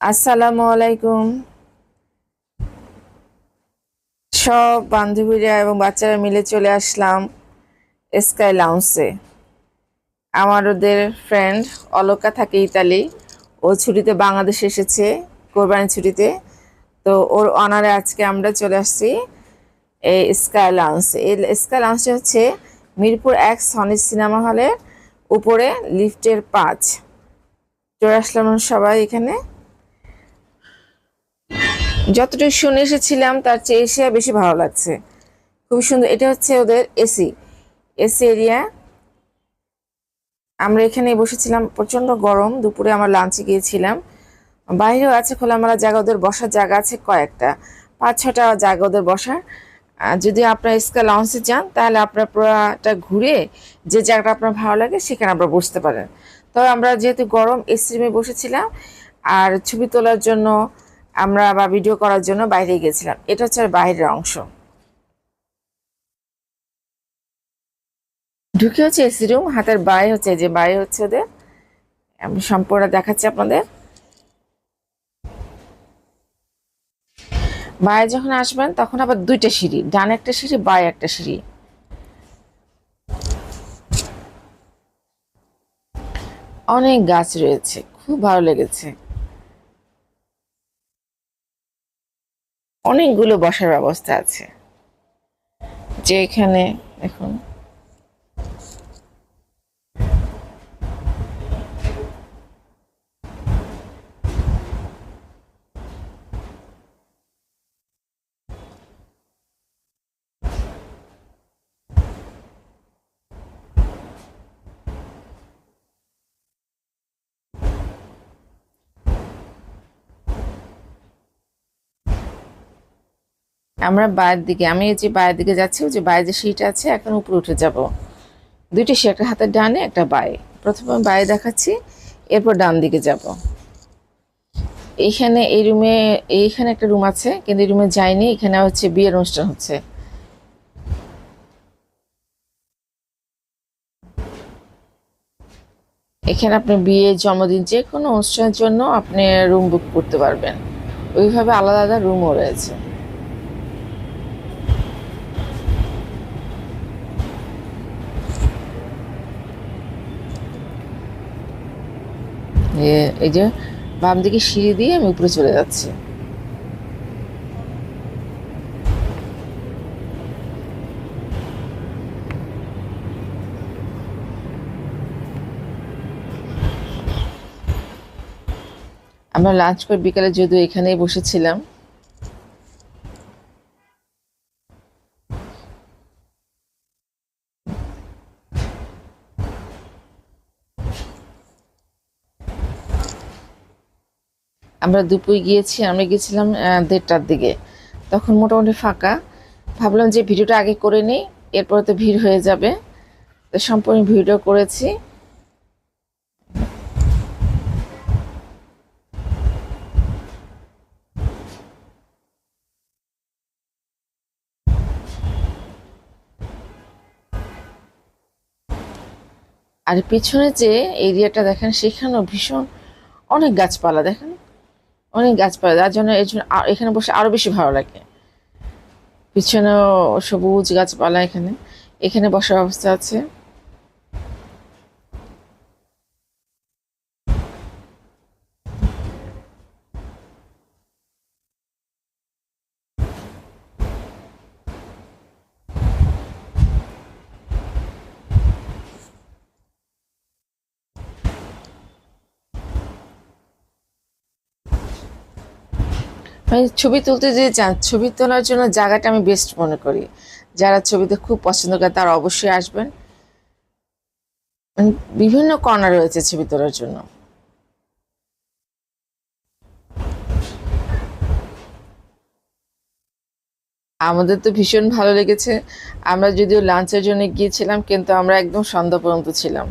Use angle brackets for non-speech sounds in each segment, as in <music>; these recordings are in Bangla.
আসসালামু আলাইকুম। সব বান্ধবীরা এবং বাচ্চারা মিলে চলে আসলাম স্কাই লাউন্সে আমার ওদের ফ্রেন্ড অলকা থাকে ইতালি। ও ছুটিতে বাংলাদেশে এসেছে কোরবানি ছুটিতে। তো ওর অনারে আজকে আমরা চলে আসছি এই স্কাই লাউন্স এই স্কাই লাউন্সটা হচ্ছে মিরপুর এক সনি সিনেমা হলের উপরে লিফটের পাঁচ। চলে আসলাম সবাই এখানে। যতটুকু শুনে এসেছিলাম, তার চেয়ে এসে বেশি ভালো লাগছে। খুবই সুন্দর, এটা হচ্ছে ওদের এসি এসি এরিয়া আমরা এখানে বসেছিলাম প্রচণ্ড গরম, দুপুরে আমরা লাঞ্চে গিয়েছিলাম। বাইরেও আছে খোলামেলা জায়গা, ওদের বসার জায়গা আছে কয়েকটা, পাঁচ ছটা জায়গা ওদের বসার। যদি আপনার স্কা লঞ্চে যান, তাহলে আপনার পুরাটা ঘুরে যে জায়গাটা আপনার ভালো লাগে, সেখানে আপনারা বসতে পারেন। তবে আমরা যেহেতু গরম এসি রুমে বসেছিলাম, আর ছবি তোলার জন্য আমরা বা ভিডিও করার জন্য বাইরে গেছিলাম। এটা হচ্ছে বাইরের অংশ। ঢুকে হচ্ছে এসি রুম হাতের বাই হচ্ছে যে বাই হচ্ছে ওদের। আমি সম্পূর্ণ দেখাচ্ছি আপনাদের। বাইরে যখন আসবেন, তখন আবার দুইটা সিঁড়ি, ডান একটা সিঁড়ি বাই একটা সিঁড়ি। অনেক গাছ রয়েছে, খুব ভালো লেগেছে। অনেকগুলো বসার ব্যবস্থা আছে। যে এখানে দেখুন। আমরা বাইরের দিকে, আমি যে বাইরের দিকে যাচ্ছি যে বাইরে যে সিট আছে, এখন উপরে উঠে যাব। দুইটি সি একটা হাতের ডানে, একটা বাই প্রথমে বাইরে দেখাচ্ছি, এরপর ডান দিকে যাব। এইখানে এই রুমে, এইখানে একটা রুম আছে, কিন্তু এই রুমে যাইনি, এখানে হচ্ছে বিয়ের অনুষ্ঠান হচ্ছে। এখানে আপনি বিয়ে, জন্মদিন, যে কোনো অনুষ্ঠানের জন্য আপনি রুম বুক করতে পারবেন। ওইভাবে আলাদা আলাদা রুমও রয়েছে। এই যে বাম দিকে সিঁড়ি দিয়ে আমি উপরে চলে যাচ্ছি। আমরা লাঞ্চ করে বিকালে যদিও এখানেই বসেছিলাম। আমরা দুপুরে গিয়েছি, আমরা গেছিলাম দেড়টার দিকে। তখন মোটামুটি ফাঁকা। ভাবলাম যে ভিডিওটা আগে করে নিই, এরপরে তো ভিড় হয়ে যাবে। তো সম্পূর্ণ ভিডিও করেছি। আর পিছনে যে এরিয়াটা দেখেন, সেখানেও ভীষণ অনেক গাছপালা। দেখেন অনেক গাছপালা যার জন্য এর জন্য এখানে বসে আরও বেশি ভালো লাগে। পিছনেও সবুজ গাছপালা এখানে। এখানে বসার ব্যবস্থা আছে। মানে ছবি তুলতে যে ছবি তোলার জন্য জায়গাটা আমি বেস্ট মনে করি। যারা ছবিতে খুব পছন্দ করে তারা অবশ্যই আসবেন। মানে বিভিন্ন কর্নার রয়েছে ছবি তোলার জন্য। আমাদের তো ভীষণ ভালো লেগেছে। আমরা যদিও লাঞ্চের জন্য গিয়েছিলাম, কিন্তু আমরা একদম সন্ধ্যা পর্যন্ত ছিলাম।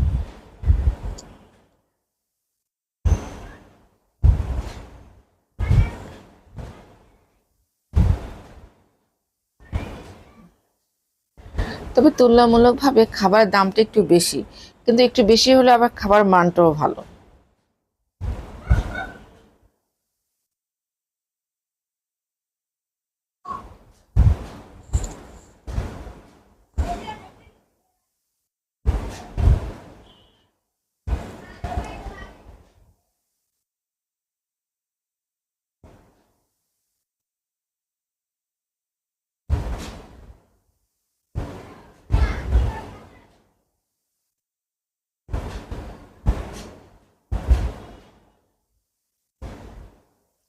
তবে তুলনামূলকভাবে খাবার দামটা একটু বেশি। কিন্তু একটু বেশি হলে আবার খাবার মানটাও ভালো।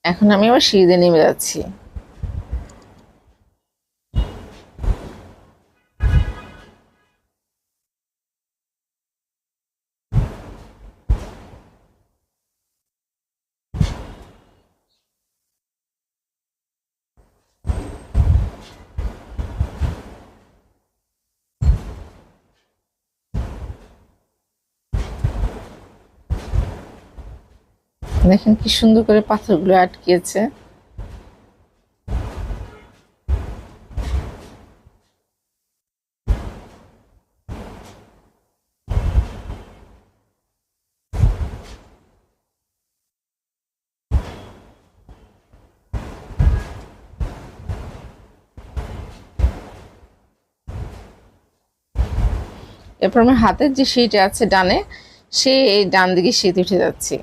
এখন আমি আবার সিঁড়িতে নেমে যাচ্ছি। দেখেন কি সুন্দর করে পাথরগুলো আটকিয়েছে এরপর আমার হাতের যে সিট আছে ডানে, সে এই ডান দিকে শীত উঠে যাচ্ছে।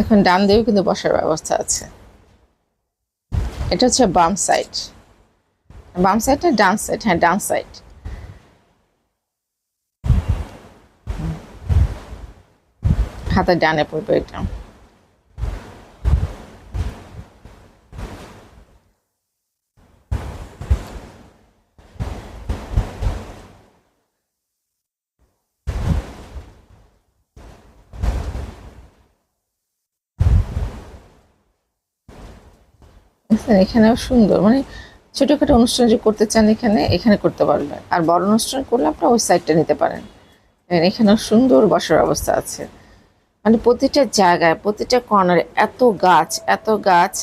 দেখুন, ডান দিকেও কিন্তু বসার ব্যবস্থা আছে। এটা হচ্ছে বাম সাইড। বাম সাইড সাইডটা ডান সাইড হ্যাঁ ডান সাইড। হাতের ডানে পড়বে এটা। বুঝছেন এখানেও সুন্দর। মানে ছোটখাটো অনুষ্ঠান যে করতে চান এখানে এখানে করতে পারবেন। আর বড় অনুষ্ঠান করলে আপনারা ওই সাইডটা নিতে পারেন। এখানেও সুন্দর বসার অবস্থা আছে। মানে প্রতিটা জায়গায়, প্রতিটা কর্নারে এত গাছ এত গাছ।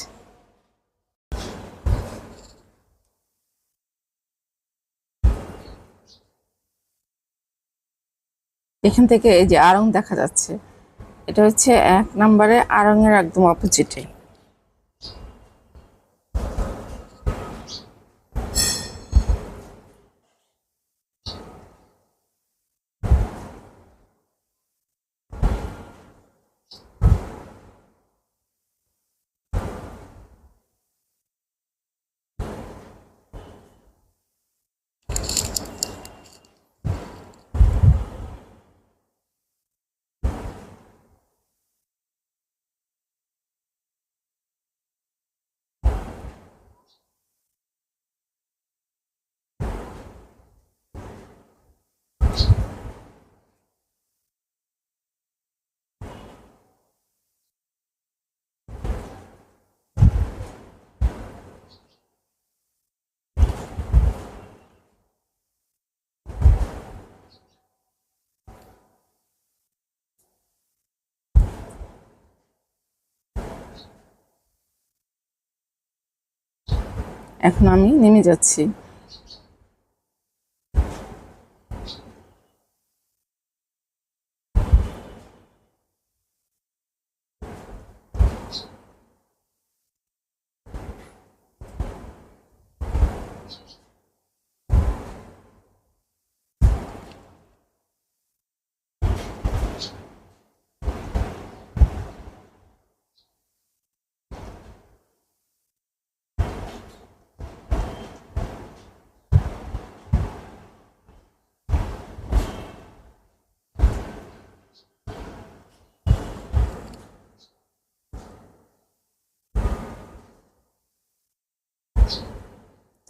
এখান থেকে এই যে আড়ং দেখা যাচ্ছে। এটা হচ্ছে এক নম্বরে আড়ংয়ের একদম অপোজিটে এখন আমি নেমে যাচ্ছি।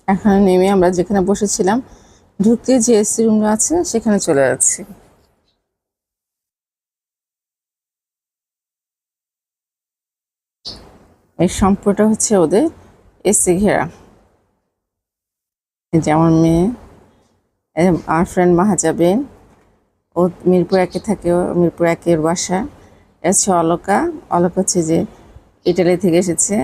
এখানে নেমে আমরা যেখানে বসেছিলাম, ঢুকতে যে এসি রুম আছে, সেখানে চলে যাচ্ছি। এই সম্পর্কটা হচ্ছে ওদের এসি ঘেরা। এই যে আমার মেয়ে আমার ফ্রেন্ড মাহাজাবেন ও মিরপুর একে থাকে মিরপুর একের বাসা। এ হচ্ছে অলকা অলকা হচ্ছে যে ইটালি থেকে এসেছে।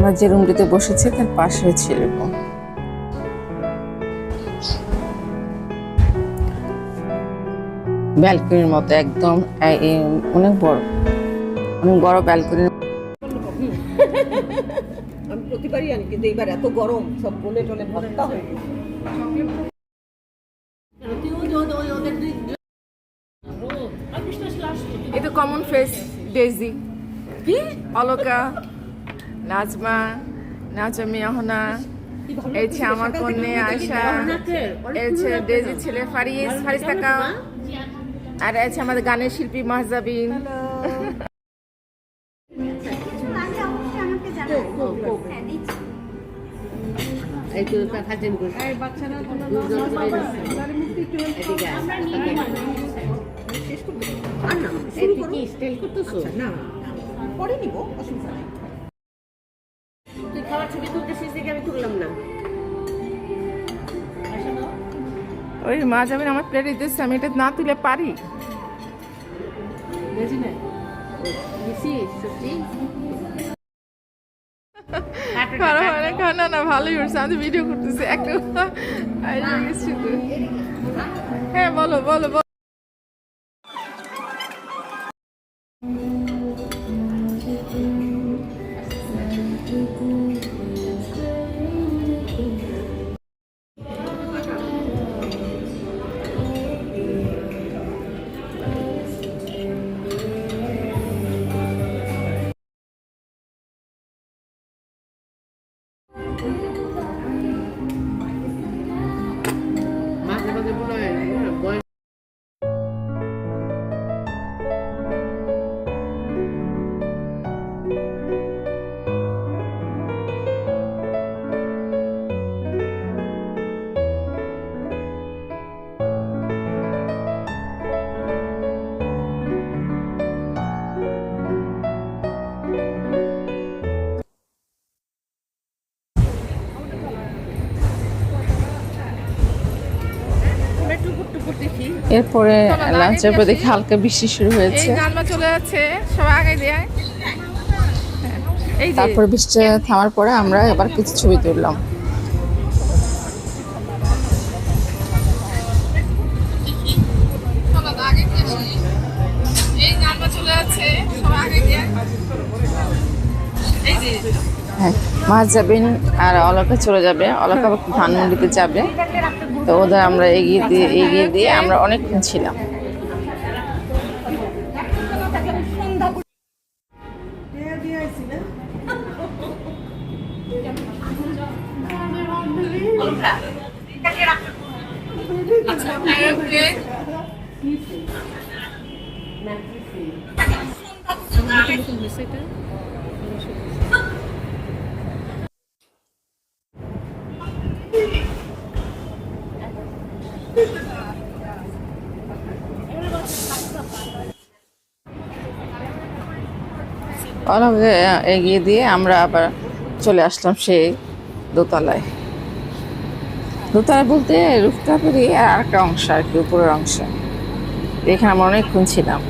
আমরা যে রুমটিতে বসেছি তার পাশে এরকম ব্যালকনির মতো একদম অনেক বড় অনেক বড় ব্যালকনি। আমি প্রতিবারই আনি কিন্তু এবার এত গরম সব গলে টলে ভর্তা হয়ে এটা কমন ফেস ডেজি কি? অলকা। নাজমা নাজা মিয়াহনা এই ছে আমার কন্যে আয়সা এই ছে ডেজি ছেলে ফারিস ফারিস তাকা আর এই আমাদের গানের শিল্পী মাহজাবিন আগে অবশ্যই আমাকে জানাবেন ওই মাহজাবিন আমার প্লেটে দিতেছে আমি এটা না তুলে পারি। না <laughs> হয় না ভালোই হচ্ছে আমি ভিডিও করতেছি একটু তো। হ্যাঁ বলো বলো বলো। এরপরে লাঞ্চের পর দেখি হালকা বৃষ্টি শুরু হয়েছে। চলে যাচ্ছে সবাই আগে দিয়ে এই তারপর বৃষ্টি থামার পরে আমরা এবার কিছু ছবি তুললাম। হ্যাঁ মাছ যাবেন আর অলকা চলে যাবে। অলকা ধানমন্ডিতে যাবে। তো ওদের আমরা এগিয়ে দিয়ে এগিয়ে দিয়ে আমরা অনেকক্ষণ ছিলাম। ওকে অলকা এগিয়ে দিয়ে আমরা আবার চলে আসলাম সেই দোতলায়। দোতলা বলতে রুফটপেরই আর একটা অংশ আর কি, উপরের অংশ। এখানে আমরা অনেকক্ষণ ছিলাম।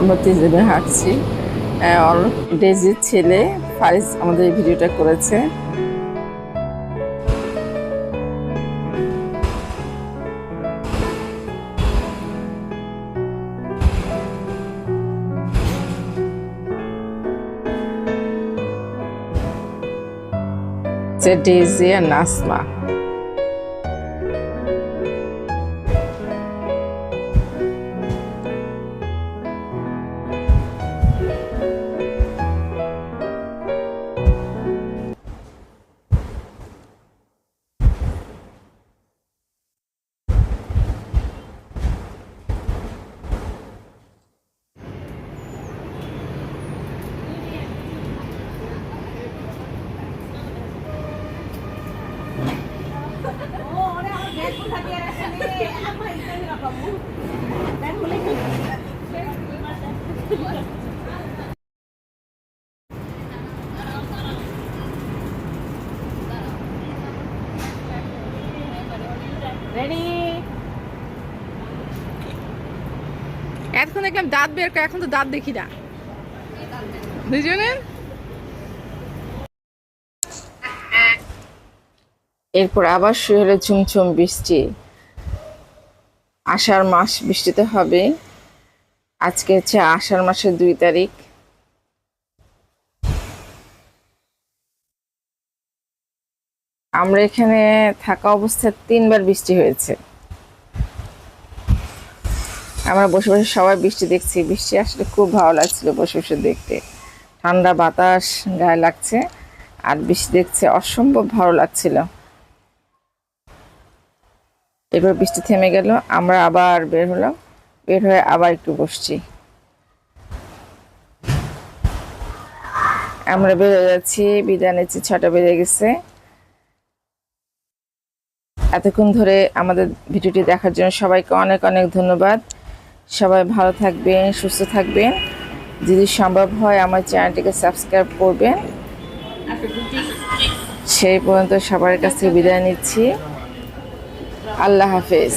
আমরা তিনজনে হাঁটছি। ডেজির ছেলে ফারিস আমাদের ভিডিওটা করেছে। ডেজি আর নাসমা। এতক্ষণ দেখলাম দাঁত বের করে, এখন তো দাঁত দেখি না। দুজনের এরপর আবার শুয়ে হলো ঝুমঝুম বৃষ্টি। আষাঢ় মাস বৃষ্টিতে হবে। আজকে হচ্ছে আষাঢ় মাসের দুই তারিখ। আমরা এখানে থাকা অবস্থায় তিনবার বৃষ্টি হয়েছে। আমরা বসে বসে সবাই বৃষ্টি দেখছি। বৃষ্টি আসলে খুব ভালো লাগছিল বসে বসে দেখতে। ঠান্ডা বাতাস, গায়ে লাগছে। আর বৃষ্টি দেখছে অসম্ভব ভালো লাগছিল। এরপর বৃষ্টি থেমে গেল, আমরা আবার বের হলাম। বের হয়ে আবার একটু বসছি। আমরা বেরো যাচ্ছি, বিদায় নিচ্ছি, ছটা বেজে গেছে। এতক্ষণ ধরে আমাদের ভিডিওটি দেখার জন্য সবাইকে অনেক অনেক ধন্যবাদ। সবাই ভালো থাকবেন, সুস্থ থাকবেন। যদি সম্ভব হয় আমার চ্যানেলটিকে সাবস্ক্রাইব করবেন। সেই পর্যন্ত সবার কাছ থেকে বিদায় নিচ্ছি। আল্লাহ হাফেজ